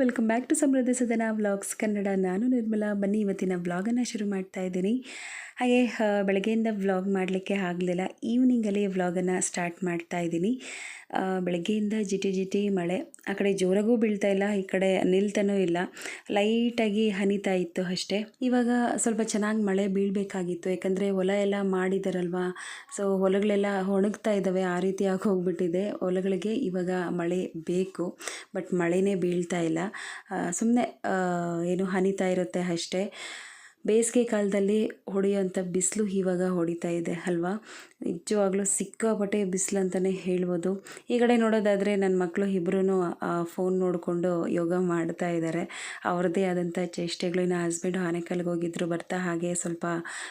Welcome back to ಸಮೃದ್ಧ ಸದನ vlogs Kannada. ನಾನು ನಿರ್ಮಲಾ. ಬನ್ನಿ, ಇವತ್ತಿನ ವ್ಲಾಗನ್ನು ಶುರು ಮಾಡ್ತಾ ಇದ್ದೀನಿ. ಹಾಗೆ ಬೆಳಗ್ಗೆಯಿಂದ ವ್ಲಾಗ್ ಮಾಡಲಿಕ್ಕೆ ಆಗಲಿಲ್ಲ. ಈವ್ನಿಂಗಲ್ಲಿ ವ್ಲಾಗನ್ನು ಸ್ಟಾರ್ಟ್ ಮಾಡ್ತಾ ಇದ್ದೀನಿ. ಬೆಳಗ್ಗೆಯಿಂದ ಜಿಟಿ ಜಿಟಿ ಮಳೆ. ಆ ಕಡೆ ಜೋರಾಗೂ ಬೀಳ್ತಾ ಇಲ್ಲ, ಈ ಕಡೆ ನಿಲ್ತಾನೂ ಇಲ್ಲ. ಲೈಟಾಗಿ ಹನಿತಾ ಇತ್ತು ಅಷ್ಟೇ. ಇವಾಗ ಸ್ವಲ್ಪ ಚೆನ್ನಾಗಿ ಮಳೆ ಬೀಳಬೇಕಾಗಿತ್ತು. ಯಾಕಂದರೆ ಹೊಲ ಎಲ್ಲ ಮಾಡಿದಾರಲ್ವಾ? ಸೊ ಹೊಲಗಳೆಲ್ಲ ಒಣಗ್ತಾ ಇದ್ದಾವೆ ಆ ರೀತಿಯಾಗಿ ಹೋಗ್ಬಿಟ್ಟಿದೆ ಹೊಲಗಳಿಗೆ ಇವಾಗ ಮಳೆ ಬೇಕು ಬಟ್ ಮಳೆನೇ ಬೀಳ್ತಾ ಇಲ್ಲ. ಸುಮ್ಮನೆ ಏನು ಹನಿತಾ ಇರುತ್ತೆ ಅಷ್ಟೇ. ಬೇಸಿಗೆ ಕಾಲದಲ್ಲಿ ಹೊಡೆಯುವಂಥ ಬಿಸಿಲು ಇವಾಗ ಹೊಡಿತಾ ಇದೆ ಅಲ್ವಾ? ನಿಜವಾಗ್ಲೂ ಸಿಕ್ಕಾಪಟ್ಟೆ ಬಿಸಿಲು ಅಂತಲೇ ಹೇಳ್ಬೋದು. ಈ ಕಡೆ ನೋಡೋದಾದರೆ ನನ್ನ ಮಕ್ಕಳು ಇಬ್ಬರೂ ಫೋನ್ ನೋಡಿಕೊಂಡು ಯೋಗ ಮಾಡ್ತಾ ಇದ್ದಾರೆ. ಅವ್ರದ್ದೇ ಆದಂಥ ಚೇಷ್ಟೆಗಳು. ಇನ್ನು ಹಸ್ಬೆಂಡ್ ಆನೆಕಲ್ಗೆ ಹೋಗಿದ್ರು, ಬರ್ತಾ ಹಾಗೆ ಸ್ವಲ್ಪ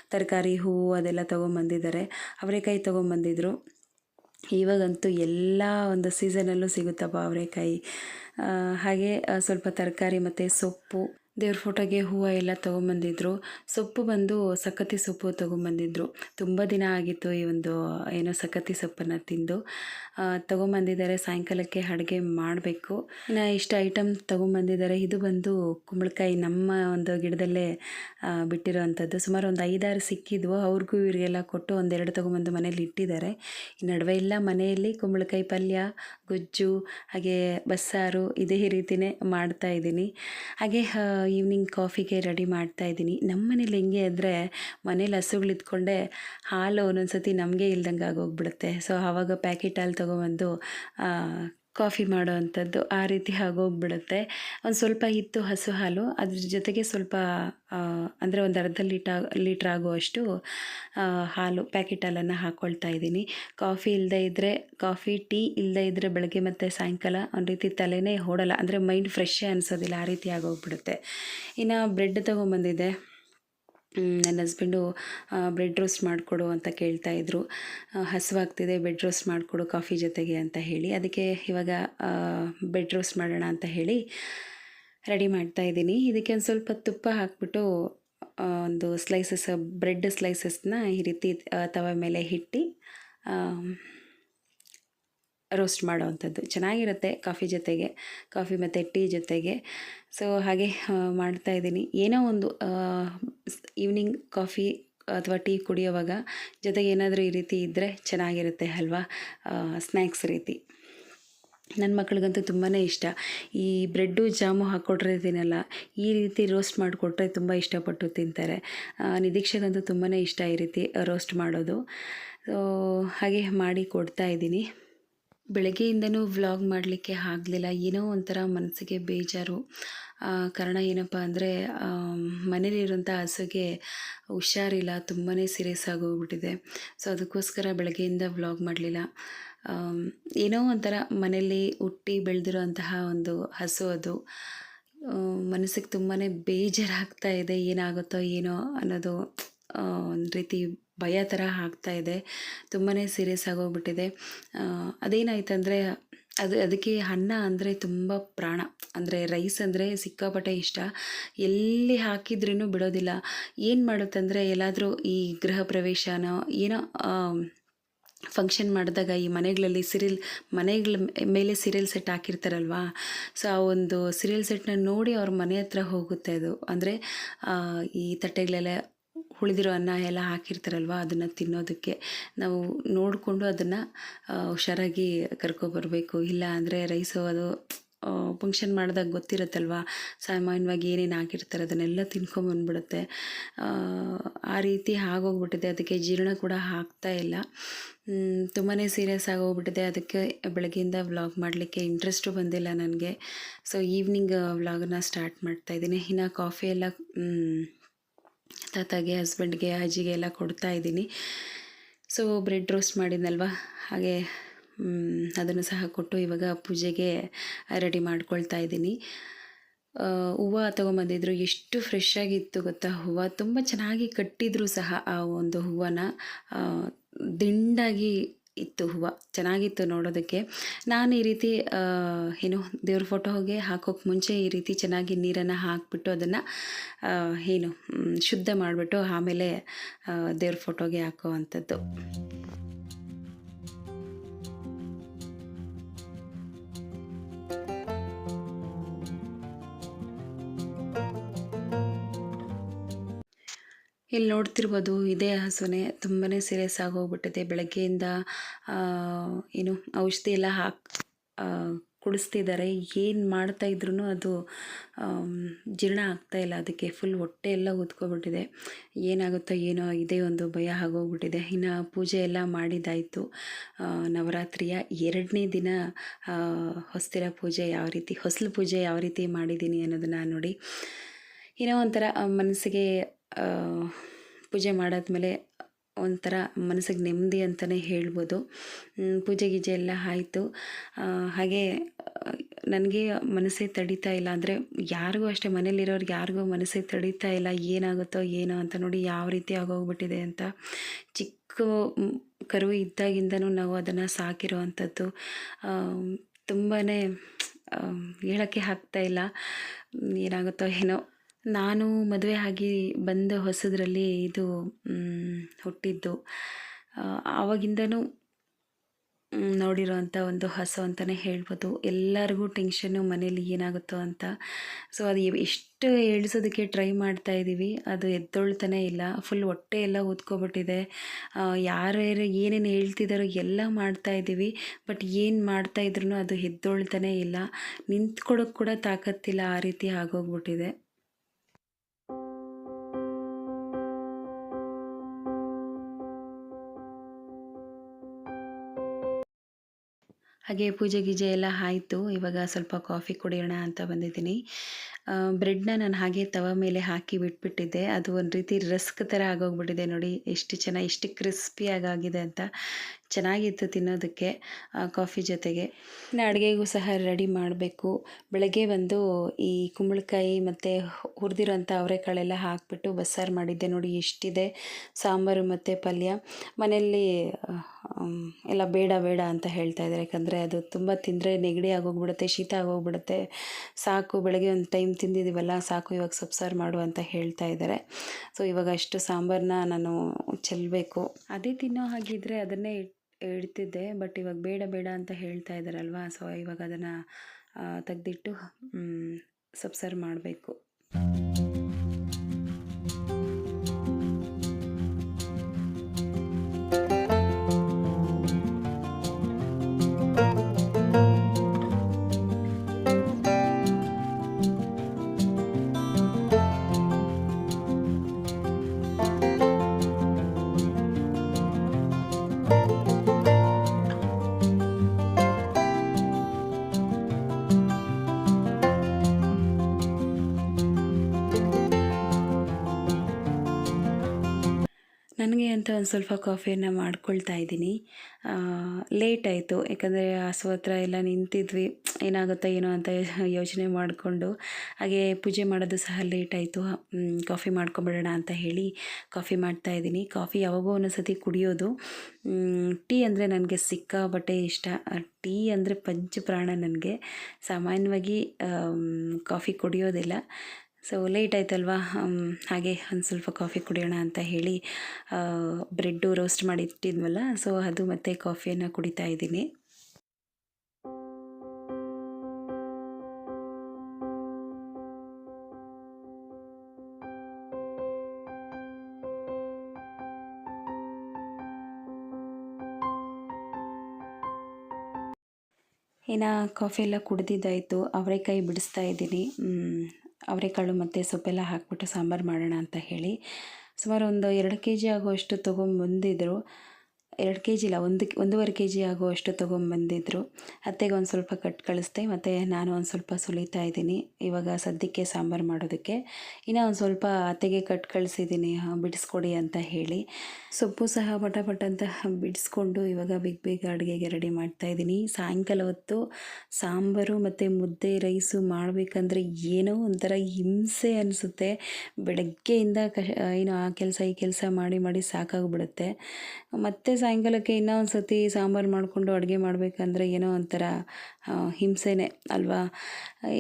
ತರಕಾರಿ, ಹೂವು ಅದೆಲ್ಲ ತೊಗೊಂಬಂದಿದ್ದಾರೆ. ಅವರೆಕಾಯಿ ತೊಗೊಂಬಂದಿದ್ರು. ಇವಾಗಂತೂ ಎಲ್ಲ ಒಂದು ಸೀಸನಲ್ಲೂ ಸಿಗುತ್ತಪ್ಪ ಅವರೆಕಾಯಿ. ಹಾಗೆ ಸ್ವಲ್ಪ ತರಕಾರಿ ಮತ್ತು ಸೊಪ್ಪು. ದೇವ್ರ ಫೋಟೋಗೆ ಹೂವು ಎಲ್ಲ ತೊಗೊಂಬಂದಿದ್ರು. ಸೊಪ್ಪು ಬಂದು ಸಕ್ಕತ್ತಿ ಸೊಪ್ಪು ತೊಗೊಂಬಂದಿದ್ರು. ತುಂಬ ದಿನ ಆಗಿತ್ತು ಈ ಒಂದು, ಏನೋ ಸಕ್ಕತ್ತಿ ಸೊಪ್ಪನ್ನು ತಿಂದು. ತೊಗೊಂಬಂದಿದ್ದಾರೆ, ಸಾಯಂಕಾಲಕ್ಕೆ ಅಡುಗೆ ಮಾಡಬೇಕು. ಇನ್ನು ಇಷ್ಟು ಐಟಮ್ ತೊಗೊಂಬಂದಿದ್ದಾರೆ. ಇದು ಬಂದು ಕುಂಬಳಕಾಯಿ ನಮ್ಮ ಒಂದು ಗಿಡದಲ್ಲೇ ಬಿಟ್ಟಿರೋವಂಥದ್ದು. ಸುಮಾರು ಒಂದು ಐದಾರು ಸಿಕ್ಕಿದ್ವು. ಅವ್ರಿಗೂ ಇವರಿಗೆಲ್ಲ ಕೊಟ್ಟು ಒಂದೆರಡು ತೊಗೊಂಬಂದು ಮನೇಲಿ ಇಟ್ಟಿದ್ದಾರೆ. ಈ ನಡುವೆ ಎಲ್ಲ ಮನೆಯಲ್ಲಿ ಕುಂಬಳಕಾಯಿ ಪಲ್ಯ, ಗೊಜ್ಜು, ಹಾಗೆ ಬಸ್ಸಾರು ಇದೇ ರೀತಿಯೇ ಮಾಡ್ತಾ ಇದ್ದೀನಿ. ಹಾಗೆ ಈವ್ನಿಂಗ್ ಕಾಫಿಗೆ ರೆಡಿ ಮಾಡ್ತಾ ಇದ್ದೀನಿ. ನಮ್ಮ ಮನೇಲಿ ಹೆಂಗೆ ಅಂದರೆ, ಮನೇಲಿ ಹಸುಗಳು ಇದ್ಕೊಂಡೆ ಹಾಲು ಒಂದೊಂದು ಸತಿ ನಮಗೆ ಇಲ್ದಂಗೆ ಆಗೋಗ್ಬಿಡುತ್ತೆ. ಸೊ ಆವಾಗ ಪ್ಯಾಕೆಟ್ ಹಾಲು ತೊಗೊಬಂದು ಕಾಫಿ ಮಾಡೋ ಅಂಥದ್ದು ಆ ರೀತಿ ಆಗೋಗ್ಬಿಡುತ್ತೆ. ಒಂದು ಸ್ವಲ್ಪ ಇತ್ತು ಹಸು ಹಾಲು ಅದ್ರ ಜೊತೆಗೆ ಸ್ವಲ್ಪ ಅಂದರೆ ಒಂದು ಅರ್ಧ ಲೀಟ ಲೀಟ್ರ್ ಆಗುವಷ್ಟು ಹಾಲು ಪ್ಯಾಕೆಟ್ ಹಾಲನ್ನು ಹಾಕ್ಕೊಳ್ತಾ ಇದ್ದೀನಿ. ಕಾಫಿ ಇಲ್ಲದೆ ಇದ್ದರೆ ಕಾಫಿ ಟೀ ಇಲ್ಲದೇ ಇದ್ದರೆ ಬೆಳಗ್ಗೆ ಮತ್ತು ಸಾಯಂಕಾಲ ಒಂದು ರೀತಿ ತಲೆನೇ ಓಡಲ್ಲ ಅಂದರೆ ಮೈಂಡ್ ಫ್ರೆಶ್ಶೇ ಅನಿಸೋದಿಲ್ಲ ಆ ರೀತಿ ಆಗೋಗ್ಬಿಡುತ್ತೆ. ಇನ್ನು ಬ್ರೆಡ್ ತೊಗೊಂಬಂದಿದ್ದೆ. ಮ್, ನನ್ನ ಹಸ್ಬೆಂಡು ಬ್ರೆಡ್ ರೋಸ್ಟ್ ಮಾಡಿಕೊಡು ಅಂತ ಕೇಳ್ತಾ ಇದ್ರು. ಹಸಿವಾಗ್ತಿದೆ ಬ್ರೆಡ್ ರೋಸ್ಟ್ ಮಾಡಿಕೊಡು ಕಾಫಿ ಜೊತೆಗೆ ಅಂತ ಹೇಳಿ. ಅದಕ್ಕೆ ಇವಾಗ ಬ್ರೆಡ್ ರೋಸ್ಟ್ ಮಾಡೋಣ ಅಂತ ಹೇಳಿ ರೆಡಿ ಮಾಡ್ತಾ ಇದ್ದೀನಿ. ಇದಕ್ಕೆ ಒಂದು ಸ್ವಲ್ಪ ತುಪ್ಪ ಹಾಕ್ಬಿಟ್ಟು ಒಂದು ಸ್ಲೈಸಸ್ ಬ್ರೆಡ್ ಸ್ಲೈಸಸ್ನ ಈ ರೀತಿ ತವ ಮೇಲೆ ಹಿಟ್ಟಿ ರೋಸ್ಟ್ ಮಾಡೋವಂಥದ್ದು ಚೆನ್ನಾಗಿರುತ್ತೆ ಕಾಫಿ ಜೊತೆಗೆ. ಕಾಫಿ ಮತ್ತು ಟೀ ಜೊತೆಗೆ. ಸೊ ಹಾಗೆ ಮಾಡ್ತಾ ಇದ್ದೀನಿ. ಏನೋ ಒಂದು ಈವ್ನಿಂಗ್ ಕಾಫಿ ಅಥವಾ ಟೀ ಕುಡಿಯೋವಾಗ ಜೊತೆಗೆ ಏನಾದರೂ ಈ ರೀತಿ ಇದ್ದರೆ ಚೆನ್ನಾಗಿರುತ್ತೆ ಅಲ್ವಾ? ಸ್ನ್ಯಾಕ್ಸ್ ರೀತಿ. ನನ್ನ ಮಕ್ಕಳಿಗಂತೂ ತುಂಬಾ ಇಷ್ಟ. ಈ ಬ್ರೆಡ್ಡು, ಜಾಮು ಹಾಕ್ಕೊಟ್ರೆ ತಿನ್ನಲ್ಲ ಈ ರೀತಿ ರೋಸ್ಟ್ ಮಾಡಿಕೊಟ್ರೆ ತುಂಬ ಇಷ್ಟಪಟ್ಟು ತಿಂತಾರೆ. ನಿರೀಕ್ಷೆಗಂತೂ ತುಂಬಾ ಇಷ್ಟ ಈ ರೀತಿ ರೋಸ್ಟ್ ಮಾಡೋದು. ಸೊ ಹಾಗೆ ಮಾಡಿ ಕೊಡ್ತಾ ಇದ್ದೀನಿ. ಬೆಳಗ್ಗೆಯಿಂದನೂ ವ್ಲಾಗ್ ಮಾಡಲಿಕ್ಕೆ ಆಗಲಿಲ್ಲ. ಏನೋ ಒಂಥರ ಮನಸ್ಸಿಗೆ ಬೇಜಾರು. ಕಾರಣ ಏನಪ್ಪ ಅಂದರೆ ಮನೇಲಿರುವಂಥ ಹಸುಗೆ ಹುಷಾರಿಲ್ಲ ತುಂಬಾ ಸೀರಿಯಸ್ ಆಗೋಗ್ಬಿಟ್ಟಿದೆ. ಸೊ, ಅದಕ್ಕೋಸ್ಕರ ಬೆಳಗ್ಗೆಯಿಂದ ವ್ಲಾಗ್ ಮಾಡಲಿಲ್ಲ. ಏನೋ ಒಂಥರ ಮನೆಯಲ್ಲಿ ಹುಟ್ಟಿ ಬೆಳೆದಿರೋ ಅಂತಹ ಒಂದು ಹಸು ಅದು. ಮನಸ್ಸಿಗೆ ತುಂಬಾ ಬೇಜಾರಾಗ್ತಾ ಇದೆ, ಏನಾಗುತ್ತೋ ಏನೋ ಅನ್ನೋದು ಒಂದು ರೀತಿ ಭಯ ಥರ ಇದೆ. ತುಂಬಾ ಸೀರಿಯಸ್ ಆಗೋಗ್ಬಿಟ್ಟಿದೆ. ಅದೇನಾಯ್ತಂದರೆ, ಅದು ಅದಕ್ಕೆ ಅನ್ನ ಅಂದರೆ ತುಂಬ ಪ್ರಾಣ. ಅಂದರೆ ರೈಸ್ ಅಂದರೆ ಸಿಕ್ಕಾಪಟ್ಟೆ ಇಷ್ಟ. ಎಲ್ಲಿ ಹಾಕಿದ್ರೂ ಬಿಡೋದಿಲ್ಲ. ಏನು ಮಾಡುತ್ತಂದರೆ, ಎಲ್ಲಾದರೂ ಈ ಗೃಹ ಪ್ರವೇಶನೋ ಏನೋ ಫಂಕ್ಷನ್ ಮಾಡಿದಾಗ ಈ ಮನೆಗಳಲ್ಲಿ ಸಿರಿಯಲ್ ಮನೆಗಳ ಮೇಲೆ ಸೀರಿಯಲ್ ಸೆಟ್ ಹಾಕಿರ್ತಾರಲ್ವಾ? ಸೊ ಆ ಒಂದು ಸೀರಿಯಲ್ ಸೆಟ್ನ ನೋಡಿ ಅವ್ರ ಮನೆ ಹತ್ರ ಹೋಗುತ್ತೆ ಅದು. ಅಂದರೆ ಈ ತಟ್ಟೆಗಳೆಲ್ಲ ಉಳಿದಿರೋ ಅನ್ನ ಎಲ್ಲ ಹಾಕಿರ್ತಾರಲ್ವ, ಅದನ್ನು ತಿನ್ನೋದಕ್ಕೆ. ನಾವು ನೋಡಿಕೊಂಡು ಅದನ್ನು ಹುಷಾರಾಗಿ ಕರ್ಕೊಬರಬೇಕು ಇಲ್ಲ ಅಂದರೆ ರೈಸು ಅದು ಫಂಕ್ಷನ್ ಮಾಡಿದಾಗ ಗೊತ್ತಿರುತ್ತಲ್ವ, ಸಾಮಾನ್ಯವಾಗಿ ಏನೇನು ಹಾಕಿರ್ತಾರೆ ಅದನ್ನೆಲ್ಲ ತಿನ್ಕೊಂಬಂದ್ಬಿಡುತ್ತೆ ಆ ರೀತಿ ಆಗೋಗ್ಬಿಟ್ಟಿದೆ. ಅದಕ್ಕೆ ಜೀರ್ಣ ಕೂಡ ಆಗ್ತಾ ಇಲ್ಲ. ತುಂಬಾ ಸೀರಿಯಸ್ ಆಗೋಗ್ಬಿಟ್ಟಿದೆ. ಅದಕ್ಕೆ ಬೆಳಗ್ಗೆಯಿಂದ ವ್ಲಾಗ್ ಮಾಡಲಿಕ್ಕೆ ಇಂಟ್ರೆಸ್ಟು ಬಂದಿಲ್ಲ ನನಗೆ. ಸೊ ಈವ್ನಿಂಗ್ ವ್ಲಾಗನ್ನ ಸ್ಟಾರ್ಟ್ ಮಾಡ್ತಾ ಇದ್ದೀನಿ. ಇನ್ನು ಕಾಫಿ ಎಲ್ಲ ತಾತಗೆ ಹಸ್ಬೆಂಡ್ಗೆ ಅಜ್ಜಿಗೆ ಎಲ್ಲ ಕೊಡ್ತಾ ಇದ್ದೀನಿ. ಸೊ ಬ್ರೆಡ್ ರೋಸ್ಟ್ ಮಾಡಿದ್ನಲ್ವ? ಹಾಗೆ ಅದನ್ನು ಸಹ ಕೊಟ್ಟು ಇವಾಗ ಪೂಜೆಗೆ ರೆಡಿ ಮಾಡ್ಕೊಳ್ತಾ ಇದ್ದೀನಿ. ಹೂವು ತೊಗೊಂಬಂದಿದ್ರು, ಎಷ್ಟು ಫ್ರೆಶ್ ಆಗಿತ್ತು ಗೊತ್ತಾ? ಹೂವು ತುಂಬ ಚೆನ್ನಾಗಿ ಕಟ್ಟಿದ್ರು ಸಹ ಆ ಒಂದು ಹೂವನ. ದಿಂಡಾಗಿ ಇತ್ತು, ಹೂವು. ಚೆನ್ನಾಗಿತ್ತು ನೋಡೋದಕ್ಕೆ. ನಾನು ಈ ರೀತಿ ಏನು, ದೇವ್ರ ಫೋಟೋಗೆ ಹಾಕೋಕ್ಕೆ ಮುಂಚೆ ಈ ರೀತಿ ಚೆನ್ನಾಗಿ ನೀರನ್ನು ಹಾಕಿಬಿಟ್ಟು ಅದನ್ನು ಏನು ಶುದ್ಧ ಮಾಡಿಬಿಟ್ಟು ಆಮೇಲೆ ದೇವ್ರ ಫೋಟೋಗೆ ಹಾಕೋ ಅಂಥದ್ದು ಇಲ್ಲಿ ನೋಡ್ತಿರ್ಬೋದು ಇದೇ ಹಸುನೇ ತುಂಬಾ ಸೀರಿಯಸ್ ಆಗೋಗ್ಬಿಟ್ಟಿದೆ. ಬೆಳಗ್ಗೆಯಿಂದ ಏನು ಔಷಧಿ ಎಲ್ಲ ಹಾಕಿ ಕುಡಿಸ್ತಿದ್ದಾರೆ. ಏನು ಮಾಡ್ತಾ ಇದ್ರೂ ಅದು ಜೀರ್ಣ ಆಗ್ತಾ ಇಲ್ಲ. ಅದಕ್ಕೆ ಫುಲ್ ಹೊಟ್ಟೆ ಎಲ್ಲ ಊದ್ಕೊಬಿಟ್ಟಿದೆ ಏನಾಗುತ್ತೋ ಏನೋ ಇದೇ ಒಂದು ಭಯ ಆಗೋಗ್ಬಿಟ್ಟಿದೆ. ಇನ್ನು ಪೂಜೆ ಎಲ್ಲ ಮಾಡಿದ್ದಾಯಿತು. ನವರಾತ್ರಿಯ ಎರಡನೇ ದಿನ ಹೊಸ್ತಿರ ಪೂಜೆ ಯಾವ ರೀತಿ, ಹೊಸಲು ಪೂಜೆ ಯಾವ ರೀತಿ ಮಾಡಿದ್ದೀನಿ ಅನ್ನೋದನ್ನು ನೋಡಿ. ಏನೋ ಒಂಥರ ಮನಸ್ಸಿಗೆ ಪೂಜೆ ಮಾಡಾದ್ಮೇಲೆ ಒಂಥರ ಮನಸ್ಸಿಗೆ ನೆಮ್ಮದಿ ಅಂತಲೇ ಹೇಳ್ಬೋದು. ಪೂಜೆ ಗೀಜೆ ಎಲ್ಲ ಆಯಿತು. ಹಾಗೆ, ನನಗೆ ಮನಸ್ಸೇ ತಡೀತಾ ಇಲ್ಲ. ಅಂದರೆ ಯಾರಿಗೂ ಅಷ್ಟೇ ಮನೇಲಿರೋರ್ಗೆ ಯಾರಿಗೂ ಮನಸ್ಸೇ ತಡೀತಾ ಇಲ್ಲ. ಏನಾಗುತ್ತೋ ಏನೋ ಅಂತ ನೋಡಿ ಯಾವ ರೀತಿ ಆಗೋಗ್ಬಿಟ್ಟಿದೆ ಅಂತ. ಚಿಕ್ಕ ಕರು ಇದ್ದಾಗಿಂದನೂ ನಾವು ಅದನ್ನು ಸಾಕಿರೋ ಅಂಥದ್ದು ತುಂಬಾ ಹೇಳೋಕ್ಕೆ ಇಲ್ಲ. ಏನಾಗುತ್ತೋ ಏನೋ ನಾನು ಮದುವೆ ಆಗಿ ಬಂದ ಹೊಸದರಲ್ಲಿ ಇದು ಹುಟ್ಟಿದ್ದು. ಆವಾಗಿಂದನೂ ನೋಡಿರೋವಂಥ ಒಂದು ಹಸು ಅಂತಲೇ ಹೇಳ್ಬೋದು. ಎಲ್ಲರಿಗೂ ಟೆನ್ಷನ್ನು ಮನೇಲಿ ಏನಾಗುತ್ತೋ ಅಂತ. ಸೊ ಅದು ಎಷ್ಟು ಇಳಿಸೋದಕ್ಕೆ ಟ್ರೈ ಮಾಡ್ತಾ ಇದ್ದೀವಿ ಅದು ಎದ್ದೊಳ್ತಾನೆ ಇಲ್ಲ. ಫುಲ್ ಹೊಟ್ಟೆ ಎಲ್ಲ ಊದ್ಕೊಬಿಟ್ಟಿದೆ. ಯಾರ್ಯಾರು ಏನೇನು ಹೇಳ್ತಿದ್ದಾರೋ ಎಲ್ಲ ಮಾಡ್ತಾ ಇದ್ದೀವಿ ಬಟ್ ಏನು ಮಾಡ್ತಾ ಇದ್ರೂ ಅದು ಎದ್ದೊಳ್ತಾನೇ ಇಲ್ಲ. ನಿಂತ್ಕೊಡೋಕ್ಕೆ ಕೂಡ ತಾಕತ್ತಿಲ್ಲ. ಆ ರೀತಿ ಆಗೋಗ್ಬಿಟ್ಟಿದೆ. ಹಾಗೆ ಪೂಜೆ ಗೀಜೆ ಎಲ್ಲ ಆಯಿತು. ಇವಾಗ ಸ್ವಲ್ಪ ಕಾಫಿ ಕುಡಿಯೋಣ ಅಂತ ಬಂದಿದ್ದೀನಿ. ಬ್ರೆಡ್ನ ನಾನು ಹಾಗೆ ತವ ಮೇಲೆ ಹಾಕಿ ಬಿಟ್ಬಿಟ್ಟಿದ್ದೆ. ಅದು ಒಂದು ರೀತಿ ರಸ್ಕ್ ಥರ ಆಗೋಗ್ಬಿಟ್ಟಿದೆ ನೋಡಿ. ಎಷ್ಟು ಚೆನ್ನಾಗಿ ಎಷ್ಟು ಕ್ರಿಸ್ಪಿಯಾಗಿ ಆಗಿದೆ ಅಂತ. ಚೆನ್ನಾಗಿತ್ತು ತಿನ್ನೋದಕ್ಕೆ ಕಾಫಿ ಜೊತೆಗೆ. ಇನ್ನು ಅಡುಗೆಗೂ ಸಹ ರೆಡಿ ಮಾಡಬೇಕು. ಬೆಳಗ್ಗೆ ಬಂದು ಈ ಕುಂಬಳಕಾಯಿ ಮತ್ತು ಹುರಿದಿರೋಂಥ ಅವರೆಕಾಳೆಲ್ಲ ಹಾಕಿಬಿಟ್ಟು ಬಸ್ಸಾರು ಮಾಡಿದ್ದೆ ನೋಡಿ ಎಷ್ಟಿದೆ. ಸಾಂಬಾರು ಮತ್ತು ಪಲ್ಯ. ಮನೆಯಲ್ಲಿ ಎಲ್ಲ ಬೇಡ ಬೇಡ ಅಂತ ಹೇಳ್ತಾ ಇದ್ದಾರೆ. ಯಾಕಂದರೆ ಅದು ತುಂಬ ತಿಂದರೆ ನೆಗಡಿ ಆಗೋಗ್ಬಿಡುತ್ತೆ, ಶೀತ ಆಗೋಗ್ಬಿಡುತ್ತೆ. ಸಾಕು, ಬೆಳಗ್ಗೆ ಒಂದು ಟೈಮ್ ತಿಂದಿದ್ದೀವಲ್ಲ ಸಾಕು, ಇವಾಗ ಸೊಪ್ಸಾರು ಮಾಡು ಅಂತ ಹೇಳ್ತಾ ಇದ್ದಾರೆ. ಸೊ ಇವಾಗ ಅಷ್ಟು ಸಾಂಬಾರನ್ನ ನಾನು ಚೆಲ್ಲಬೇಕು ಅದೇ ತಿನ್ನೋ ಹಾಗಿದ್ರೆ ಅದನ್ನೇ ಇಡ್ತಿದ್ದೆ ಬಟ್ ಇವಾಗ ಬೇಡ ಬೇಡ ಅಂತ ಹೇಳ್ತಾ ಇದ್ದಾರಲ್ವಾ? ಸೊ ಇವಾಗ ಅದನ್ನು ತೆಗೆದಿಟ್ಟು ಸೊಪ್ಸಾರು ಮಾಡಬೇಕು. ಅಂತ ಒಂದು ಸ್ವಲ್ಪ ಕಾಫಿಯನ್ನು ಮಾಡ್ಕೊಳ್ತಾ ಇದ್ದೀನಿ. ಲೇಟ್ ಆಯಿತು. ಯಾಕಂದರೆ ಹಸು ಹತ್ರ ಎಲ್ಲ ನಿಂತಿದ್ವಿ. ಏನಾಗುತ್ತೋ ಏನೋ ಅಂತ ಯೋಚನೆ ಮಾಡಿಕೊಂಡು, ಹಾಗೆ ಪೂಜೆ ಮಾಡೋದು ಸಹ ಲೇಟ್ ಆಯಿತು. ಕಾಫಿ ಮಾಡ್ಕೊಂಬಿಡೋಣ ಅಂತ ಹೇಳಿ ಕಾಫಿ ಮಾಡ್ತಾ ಇದ್ದೀನಿ. ಕಾಫಿ ಯಾವಾಗೋ ಒಂದೊಂದ್ಸತಿ ಕುಡಿಯೋದು. ಟೀ ಅಂದರೆ ನನಗೆ ಸಿಕ್ಕಾಪಟ್ಟೆ ಇಷ್ಟ. ಟೀ ಅಂದರೆ ಪಂಚಪ್ರಾಣ ನನಗೆ. ಸಾಮಾನ್ಯವಾಗಿ ಕಾಫಿ ಕುಡಿಯೋದಿಲ್ಲ. ಸೊ ಲೇಟ್ ಆಯ್ತಲ್ವಾ? ಹಾಗೆ ಒಂದು ಸ್ವಲ್ಪ ಕಾಫಿ ಕುಡಿಯೋಣ ಅಂತ ಹೇಳಿ ಬ್ರೆಡ್ಡು ರೋಸ್ಟ್ ಮಾಡಿ ಇಟ್ಟಿದ್ವಲ್ಲ ಸೊ ಅದು ಮತ್ತು ಕಾಫಿಯನ್ನು ಕುಡಿತಾ ಇದ್ದೀನಿ. ಇನ್ನು ಕಾಫಿ ಎಲ್ಲ ಕುಡ್ದಿದ್ದಾಯಿತು. ಅವರೆಕಾಯಿ ಬಿಡಿಸ್ತಾ ಇದ್ದೀನಿ. ಅವರೆಕಾಳು ಮತ್ತು ಸೊಪ್ಪೆಲ್ಲ ಹಾಕ್ಬಿಟ್ಟು ಸಾಂಬಾರು ಮಾಡೋಣ ಅಂತ ಹೇಳಿ ಸುಮಾರು ಒಂದು ಎರಡು ಕೆ ಜಿ ಆಗುವಷ್ಟು ತೊಗೊಂಬಂದಿದ್ರು. ಎರಡು ಕೆ ಜಿ ಇಲ್ಲ, ಒಂದು ಒಂದೂವರೆ ಕೆ ಜಿ ಆಗುವಷ್ಟು ತೊಗೊಂಬಂದಿದ್ರು ಅತ್ತೆಗೆ ಒಂದು ಸ್ವಲ್ಪ ಕಟ್ ಕಳಿಸ್ದೆ, ಮತ್ತು ನಾನು ಒಂದು ಸ್ವಲ್ಪ ಸುಲಿತಾ ಇದ್ದೀನಿ. ಇವಾಗ ಸದ್ಯಕ್ಕೆ ಸಾಂಬಾರು ಮಾಡೋದಕ್ಕೆ. ಇನ್ನು ಒಂದು ಸ್ವಲ್ಪ ಅತ್ತೆಗೆ ಕಟ್ ಕಳಿಸಿದ್ದೀನಿ ಬಿಡಿಸ್ಕೊಡಿ ಅಂತ ಹೇಳಿ. ಸೊಪ್ಪು ಸಹ ಪಟ ಪಟ ಅಂತ ಬಿಡಿಸ್ಕೊಂಡು ಇವಾಗ ಬಿಗ್ ಬಿಗ್ ಅಡುಗೆಗೆ ರೆಡಿ ಮಾಡ್ತಾ ಇದ್ದೀನಿ. ಸಾಯಂಕಾಲ ಹೊತ್ತು ಸಾಂಬಾರು ಮತ್ತು ಮುದ್ದೆ, ರೈಸು ಮಾಡಬೇಕಂದ್ರೆ ಏನೋ ಒಂಥರ ಹಿಂಸೆ ಅನಿಸುತ್ತೆ. ಬೆಳಗ್ಗೆಯಿಂದ ಕಶ ಏನು ಆ ಕೆಲಸ ಈ ಕೆಲಸ ಮಾಡಿ ಮಾಡಿ ಸಾಕಾಗ್ಬಿಡುತ್ತೆ. ಮತ್ತು ಸಾಯಂಕಾಲಕ್ಕೆ ಇನ್ನೂ ಒಂದು ಸತಿ ಸಾಂಬಾರು ಮಾಡಿಕೊಂಡು ಅಡುಗೆ ಮಾಡಬೇಕಂದ್ರೆ ಏನೋ ಒಂಥರ ಹಿಂಸೆನೆ ಅಲ್ವಾ?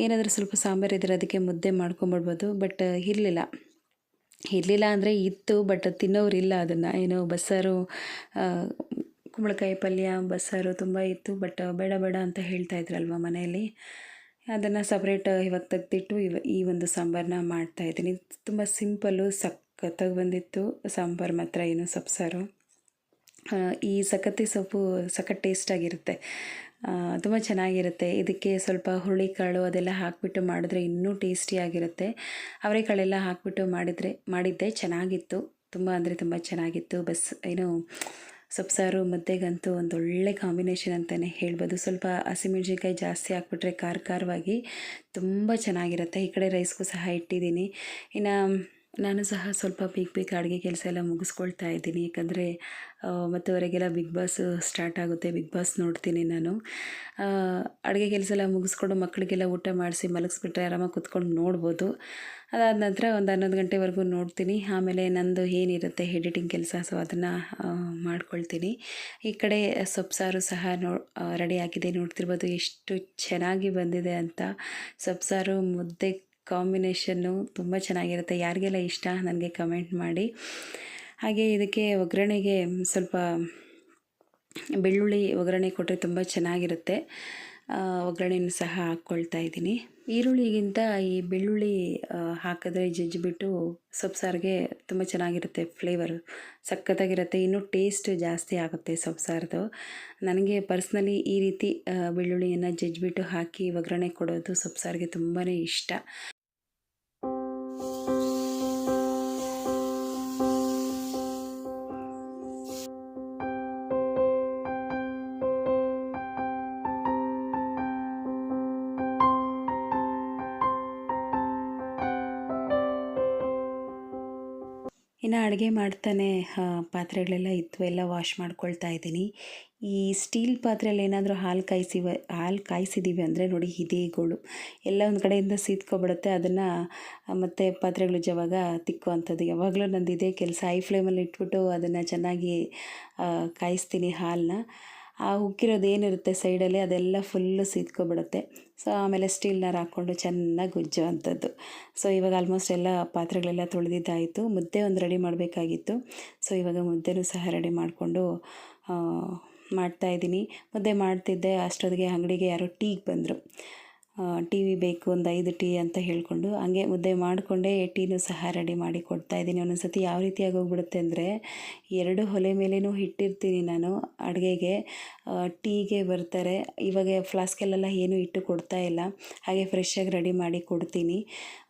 ಏನಾದರೂ ಸ್ವಲ್ಪ ಸಾಂಬಾರು ಇದ್ದರೆ ಅದಕ್ಕೆ ಮುದ್ದೆ ಮಾಡ್ಕೊಂಬಿಡ್ಬೋದು ಬಟ್ ಇರಲಿಲ್ಲ. ಇರಲಿಲ್ಲ ಅಂದರೆ ಇತ್ತು ಬಟ್ ತಿನ್ನೋರಿಲ್ಲ ಅದನ್ನು. ಏನೋ ಬಸ್ಸಾರು ಕುಂಬಳಕಾಯಿ ಪಲ್ಯ ಬಸ್ಸಾರು ತುಂಬ ಇತ್ತು ಬಟ್ ಬೇಡ ಬೇಡ ಅಂತ ಹೇಳ್ತಾ ಇದ್ರಲ್ವ ಮನೆಯಲ್ಲಿ? ಅದನ್ನು ಸಪ್ರೇಟ್ ಇವಾಗ ತೆಗೆದಿಟ್ಟು ಇವ ಈ ಒಂದು ಸಾಂಬಾರನ್ನ ಮಾಡ್ತಾಯಿದ್ದೀನಿ ತುಂಬ ಸಿಂಪಲ್ಲು ಸಕ್ಕತ್ತಾಗಿ ಬಂದಿತ್ತು ಸಾಂಬಾರು ಮಾತ್ರ ಏನು ಸೊಪ್ಪು ಆ, ಈ ಸಖತ್ತೆ ಸೊಪ್ಪು ಸಖತ್ ಟೇಸ್ಟಾಗಿರುತ್ತೆ ತುಂಬ ಚೆನ್ನಾಗಿರುತ್ತೆ. ಇದಕ್ಕೆ ಸ್ವಲ್ಪ ಹುರುಳಿಕಾಳು ಅದೆಲ್ಲ ಹಾಕಿಬಿಟ್ಟು ಮಾಡಿದ್ರೆ ಇನ್ನೂ ಟೇಸ್ಟಿಯಾಗಿರುತ್ತೆ ಅವರೆಕಾಳೆಲ್ಲ ಹಾಕಿಬಿಟ್ಟು ಮಾಡಿದರೆ, ಮಾಡಿದ್ದೆ ಚೆನ್ನಾಗಿತ್ತು. ತುಂಬ ಅಂದರೆ ತುಂಬ ಚೆನ್ನಾಗಿತ್ತು. ಬಸ್, ಏನು, ಸೊಪ್ಪು ಸಾರು, ಮುದ್ದೆಗಂತೂ ಒಂದು ಒಳ್ಳೆ ಕಾಂಬಿನೇಷನ್ ಅಂತಲೇ ಹೇಳ್ಬೋದು. ಸ್ವಲ್ಪ ಹಸಿಮೆಣ್ಸಿನ್ಕಾಯಿ ಜಾಸ್ತಿ ಹಾಕ್ಬಿಟ್ರೆ ಖಾರ ಖಾರವಾಗಿ ತುಂಬ ಚೆನ್ನಾಗಿರುತ್ತೆ. ಈ ಕಡೆ ರೈಸ್ಗೂ ಸಹ ಇಟ್ಟಿದ್ದೀನಿ. ಇನ್ನು ನಾನು ಸಹ ಸ್ವಲ್ಪ ಬೇಗ ಬೇಗ ಅಡುಗೆ ಕೆಲಸ ಎಲ್ಲ ಮುಗಿಸ್ಕೊಳ್ತಾ ಇದ್ದೀನಿ. ಯಾಕಂದರೆ ಮತ್ತುವರೆಗೆಲ್ಲ ಬಿಗ್ ಬಾಸ್ ಸ್ಟಾರ್ಟ್ ಆಗುತ್ತೆ. ಬಿಗ್ ಬಾಸ್ ನೋಡ್ತೀನಿ ನಾನು. ಅಡುಗೆ ಕೆಲಸ ಎಲ್ಲ ಮುಗಿಸ್ಕೊಂಡು ಮಕ್ಕಳಿಗೆಲ್ಲ ಊಟ ಮಾಡಿಸಿ ಮಲಗಿಸ್ಬಿಟ್ರೆ ಆರಾಮಾಗಿ ಕುತ್ಕೊಂಡು ನೋಡ್ಬೋದು. ಅದಾದ ನಂತರ ಒಂದು ಹನ್ನೊಂದು ಗಂಟೆವರೆಗೂ ನೋಡ್ತೀನಿ. ಆಮೇಲೆ ನಂದು ಏನಿರುತ್ತೆ ಎಡಿಟಿಂಗ್ ಕೆಲಸ ಸೊ ಅದನ್ನು ಮಾಡ್ಕೊಳ್ತೀನಿ. ಈ ಕಡೆ ಸೊಪ್ಪು, ಸಾರು ಸಹ ನೋ ರೆಡಿ ಆಗಿದೆ. ನೋಡ್ತಿರ್ಬೋದು ಎಷ್ಟು ಚೆನ್ನಾಗಿ ಬಂದಿದೆ ಅಂತ. ಸೊಪ್ಪು, ಸಾರು, ಮುದ್ದೆ ಕಾಂಬಿನೇಷನ್ನು ತುಂಬ ಚೆನ್ನಾಗಿರುತ್ತೆ. ಯಾರಿಗೆಲ್ಲ ಇಷ್ಟ ನನಗೆ ಕಮೆಂಟ್ ಮಾಡಿ. ಹಾಗೆ ಇದಕ್ಕೆ ಒಗ್ಗರಣೆಗೆ ಸ್ವಲ್ಪ ಬೆಳ್ಳುಳ್ಳಿ ಒಗ್ಗರಣೆ ಕೊಟ್ಟರೆ ತುಂಬ ಚೆನ್ನಾಗಿರುತ್ತೆ. ಒಗ್ಗರಣೆನೂ ಸಹ ಹಾಕ್ಕೊಳ್ತಾ ಇದ್ದೀನಿ. ಈರುಳ್ಳಿಗಿಂತ ಈ ಬೆಳ್ಳುಳ್ಳಿ ಹಾಕಿದ್ರೆ ಜಜ್ಜಿಬಿಟ್ಟು ಸೊಪ್ಪು ಸಾರಿಗೆ ತುಂಬ ಚೆನ್ನಾಗಿರುತ್ತೆ ಫ್ಲೇವರ್. ಸಖತ್ತಾಗಿರುತ್ತೆ. ಇನ್ನೂ ಟೇಸ್ಟ್ ಜಾಸ್ತಿ ಆಗುತ್ತೆ ಸೊಪ್ಪು ಸಾರದು ನನಗೆ ಪರ್ಸ್ನಲಿ ಈ ರೀತಿ ಬೆಳ್ಳುಳ್ಳಿಯನ್ನು ಜಜ್ಜಿಬಿಟ್ಟು ಹಾಕಿ ಒಗ್ಗರಣೆ ಕೊಡೋದು ಸೊಪ್ಪು ಸಾರಿಗೆ ತುಂಬಾ ಇಷ್ಟ. ಇನ್ನು ಅಡುಗೆ ಮಾಡ್ತಾನೆ ಪಾತ್ರೆಗಳೆಲ್ಲ ಇತ್ತು, ಎಲ್ಲ ವಾಶ್ ಮಾಡ್ಕೊಳ್ತಾ ಇದ್ದೀನಿ. ಈ ಸ್ಟೀಲ್ ಪಾತ್ರೆಯಲ್ಲಿ ಏನಾದರೂ ಹಾಲು ಕಾಯಿಸಿ ಹಾಲು ಕಾಯಿಸಿದ್ದೀವಿ ಅಂದರೆ ನೋಡಿ ಹಿದೇಗಳು ಗೋಳು. ಎಲ್ಲ ಒಂದು ಕಡೆಯಿಂದ ಸೀದ್ಕೊಬಿಡುತ್ತೆ ಅದನ್ನು ಮತ್ತು ಪಾತ್ರೆಗಳು ಜವಾಗ ತಿಕ್ಕುವಂಥದ್ದು. ಯಾವಾಗಲೂ ನಂದು ಇದೇ ಕೆಲಸ ಐ ಫ್ಲೇಮಲ್ಲಿ ಇಟ್ಬಿಟ್ಟು ಅದನ್ನು ಚೆನ್ನಾಗಿ ಕಾಯಿಸ್ತೀನಿ ಹಾಲನ್ನ ಆ ಉಕ್ಕಿರೋದು ಏನಿರುತ್ತೆ ಸೈಡಲ್ಲಿ ಅದೆಲ್ಲ ಫುಲ್ಲು ಸೀದ್ಕೊಬಿಡುತ್ತೆ ಸೊ ಆಮೇಲೆ ಸ್ಟೀಲ್ನರ್ ಹಾಕ್ಕೊಂಡು ಚೆನ್ನಾಗಿ ಗುಜ್ಜುವಂಥದ್ದು ಸೊ ಇವಾಗ ಆಲ್ಮೋಸ್ಟ್ ಎಲ್ಲ ಪಾತ್ರೆಗಳೆಲ್ಲ ತೊಳೆದಿದ್ದಾಯಿತು. ಮುದ್ದೆ ಒಂದು ರೆಡಿ ಮಾಡಬೇಕಾಗಿತ್ತು. ಸೊ ಇವಾಗ ಮುದ್ದೆನೂ ಸಹ ರೆಡಿ ಮಾಡಿಕೊಂಡು ಮಾಡ್ತಾಯಿದ್ದೀನಿ ಮುದ್ದೆ ಮಾಡ್ತಿದ್ದೆ, ಅಷ್ಟೊತ್ತಿಗೆ ಅಂಗಡಿಗೆ ಯಾರೋ ಟೀಗೆ ಬಂದರು. ಟಿ ವಿ ಬೇಕು ಒಂದು ಐದು ಟೀ ಅಂತ ಹೇಳಿಕೊಂಡು ಹಂಗೆ ಮುದ್ದೆ ಮಾಡಿಕೊಂಡೇ ಟೀನೂ ಸಹ ರೆಡಿ ಮಾಡಿ ಕೊಡ್ತಾಯಿದ್ದೀನಿ ಒಂದೊಂದು ಸತಿ ಯಾವ ರೀತಿಯಾಗಿ ಹೋಗ್ಬಿಡುತ್ತೆ ಅಂದರೆ ಎರಡು ಒಲೆ ಮೇಲೇನೂ ಇಟ್ಟಿರ್ತೀನಿ ನಾನು ಅಡುಗೆಗೆ. ಟೀಗೆ ಬರ್ತಾರೆ. ಇವಾಗ ಫ್ಲಾಸ್ಕಲ್ಲೆಲ್ಲ ಏನು ಇಟ್ಟು ಕೊಡ್ತಾ ಇಲ್ಲ. ಹಾಗೆ ಫ್ರೆಶ್ಶಾಗಿ ರೆಡಿ ಮಾಡಿ ಕೊಡ್ತೀನಿ.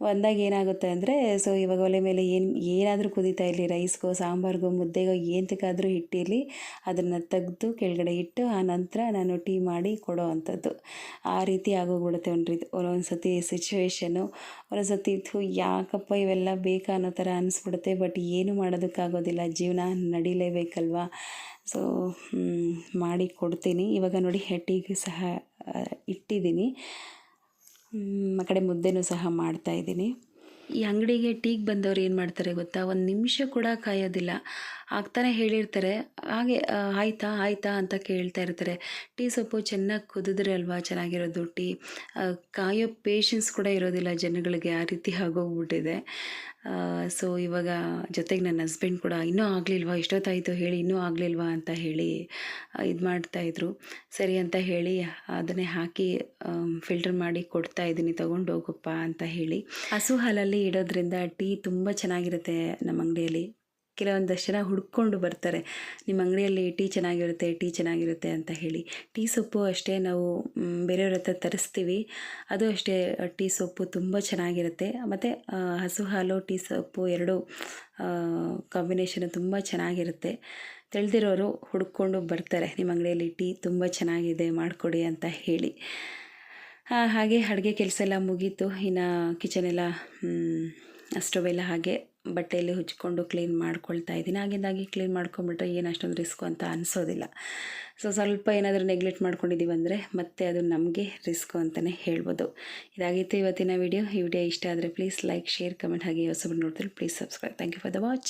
ಒಂದಾಗ ಏನಾಗುತ್ತೆ ಅಂದರೆ ಸೊ ಇವಾಗ ಒಲೆ ಮೇಲೆ ಏನು, ಏನಾದರೂ ಕುದೀತಾ ಇರಲಿ. ರೈಸ್ಗೋ ಸಾಂಬಾರಿಗೋ, ಮುದ್ದೆಗೋ ಏನಕ್ಕಾದರೂ ಇಟ್ಟಿರಲಿ ಅದನ್ನು ತೆಗೆದು ಕೆಳಗಡೆ ಇಟ್ಟು, ಆ ನಂತರ ನಾನು ಟೀ ಮಾಡಿ ಕೊಡೋ ಅಂಥದ್ದು. ಆ ರೀತಿ ಆಗೋಗ್ಬಿಡುತ್ತೆ ಒಂದು ರೀತಿ. ಒಂದೊಂದು ಸತಿ ಸಿಚುವೇಷನು ಒಂದೊಂದು ಸತಿ ಇದು ಯಾಕಪ್ಪ ಇವೆಲ್ಲ ಬೇಕಾ ಅನ್ನೋ ಥರ ಅನಿಸ್ಬಿಡುತ್ತೆ. ಬಟ್ ಏನು ಮಾಡೋದಕ್ಕಾಗೋದಿಲ್ಲ. ಜೀವನ ನಡಿಲೇಬೇಕಲ್ವಾ? ಸೊ ಮಾಡಿ ಕೊಡ್ತೀನಿ. ಇವಾಗ ನೋಡಿ ಹೆಟ್ಟಿಗೆ ಸಹ ಇಟ್ಟಿದ್ದೀನಿ. ಆ ಕಡೆ ಮುದ್ದೆನೂ ಸಹ ಮಾಡ್ತಾಯಿದ್ದೀನಿ ಈ ಅಂಗಡಿಗೆ ಟೀಗೆ ಬಂದವ್ರು ಏನು ಮಾಡ್ತಾರೆ ಗೊತ್ತಾ? ಒಂದು ನಿಮಿಷ ಕೂಡ ಕಾಯೋದಿಲ್ಲ. ಆಗ್ತಾನೆ ಹೇಳಿರ್ತಾರೆ. ಹಾಗೆ ಆಯಿತಾ ಆಯಿತಾ ಅಂತ ಕೇಳ್ತಾ ಇರ್ತಾರೆ. ಟೀ ಸೊಪ್ಪು ಚೆನ್ನಾಗಿ ಕುದಿದ್ರೆ ಅಲ್ವಾ? ಚೆನ್ನಾಗಿರೋದು ಟೀ. ಕಾಯೋ ಪೇಷನ್ಸ್ ಕೂಡ ಇರೋದಿಲ್ಲ ಜನಗಳಿಗೆ. ಆ ರೀತಿ ಆಗೋಗ್ಬಿಟ್ಟಿದೆ. ಸೊ ಇವಾಗ ಜೊತೆಗೆ ನನ್ನ ಹಸ್ಬೆಂಡ್ ಕೂಡ ಇನ್ನೂ ಆಗಲಿಲ್ವಾ, ಇಷ್ಟೊತ್ತಾಯಿತು ಹೇಳಿ, ಇನ್ನೂ ಆಗಲಿಲ್ವಾ ಅಂತ ಹೇಳಿ ಇದು ಮಾಡ್ತಾಯಿದ್ರು ಸರಿ ಅಂತ ಹೇಳಿ ಅದನ್ನೇ ಹಾಕಿ ಫಿಲ್ಟರ್ ಮಾಡಿ ಕೊಡ್ತಾ ಇದ್ದೀನಿ, ತೊಗೊಂಡು ಹೋಗಪ್ಪ ಅಂತ ಹೇಳಿ. ಹಸು ಹಾಲಲ್ಲಿ ಇಡೋದ್ರಿಂದ ಟೀ ತುಂಬ ಚೆನ್ನಾಗಿರುತ್ತೆ ನಮ್ಮ ಅಂಗಡಿಯಲ್ಲಿ. ಕೆಲವೊಂದಷ್ಟು ಜನ ಹುಡ್ಕೊಂಡು ಬರ್ತಾರೆ. ನಿಮ್ಮ ಅಂಗಡಿಯಲ್ಲಿ ಟೀ ಚೆನ್ನಾಗಿರುತ್ತೆ ಟೀ ಚೆನ್ನಾಗಿರುತ್ತೆ ಅಂತ ಹೇಳಿ. ಟೀ ಸೊಪ್ಪು ಅಷ್ಟೇ ನಾವು ಬೇರೆಯವ್ರ ಹತ್ರ ತರಿಸ್ತೀವಿ. ಅದು ಅಷ್ಟೇ, ಟೀ ಸೊಪ್ಪು ತುಂಬ ಚೆನ್ನಾಗಿರುತ್ತೆ. ಮತ್ತು ಹಸು ಹಾಲು, ಟೀ ಸೊಪ್ಪು ಎರಡು ಕಾಂಬಿನೇಷನ್ ತುಂಬ ಚೆನ್ನಾಗಿರುತ್ತೆ. ತಿಳಿದಿರೋರು ಹುಡ್ಕೊಂಡು ಬರ್ತಾರೆ. ನಿಮ್ಮ ಅಂಗಡಿಯಲ್ಲಿ ಟೀ ತುಂಬ ಚೆನ್ನಾಗಿದೆ, ಮಾಡಿಕೊಡಿ ಅಂತ ಹೇಳಿ. ಹಾಗೆ ಅಡುಗೆ ಕೆಲಸ ಎಲ್ಲ ಮುಗೀತು. ಇನ್ನು ಕಿಚನೆಲ್ಲ ಸ್ಟೋವೆಲ್ಲ ಹಾಗೆ ಬಟ್ಟೆಯಲ್ಲಿ ಹುಚ್ಚಿಕೊಂಡು ಕ್ಲೀನ್ ಮಾಡ್ಕೊಳ್ತಾ ಇದ್ದೀನಿ. ಆಗಿಂದಾಗಿ ಕ್ಲೀನ್ ಮಾಡ್ಕೊಂಬಿಟ್ರೆ ಏನು ಅಷ್ಟೊಂದು ರಿಸ್ಕು ಅಂತ ಅನಿಸೋದಿಲ್ಲ. ಸೊ ಸ್ವಲ್ಪ ಏನಾದರೂ ನೆಗ್ಲೆಕ್ಟ್ ಮಾಡ್ಕೊಂಡಿದ್ದೀವಿ ಅಂದರೆ ಮತ್ತೆ ಅದು ನಮಗೆ ರಿಸ್ಕು ಅಂತಲೇ ಹೇಳ್ಬೋದು. ಇದಾಗಿತ್ತು ಇವತ್ತಿನ ವಿಡಿಯೋ ಈ ವಿಡಿಯೋ ಇಷ್ಟ ಆದರೆ ಪ್ಲೀಸ್ ಲೈಕ್ ಶೇರ್ ಕಮೆಂಟ್ ಹಾಗೆ ಹೊಸಬ್ರು ನೋಡ್ತಾರೆ please subscribe thank you for the watch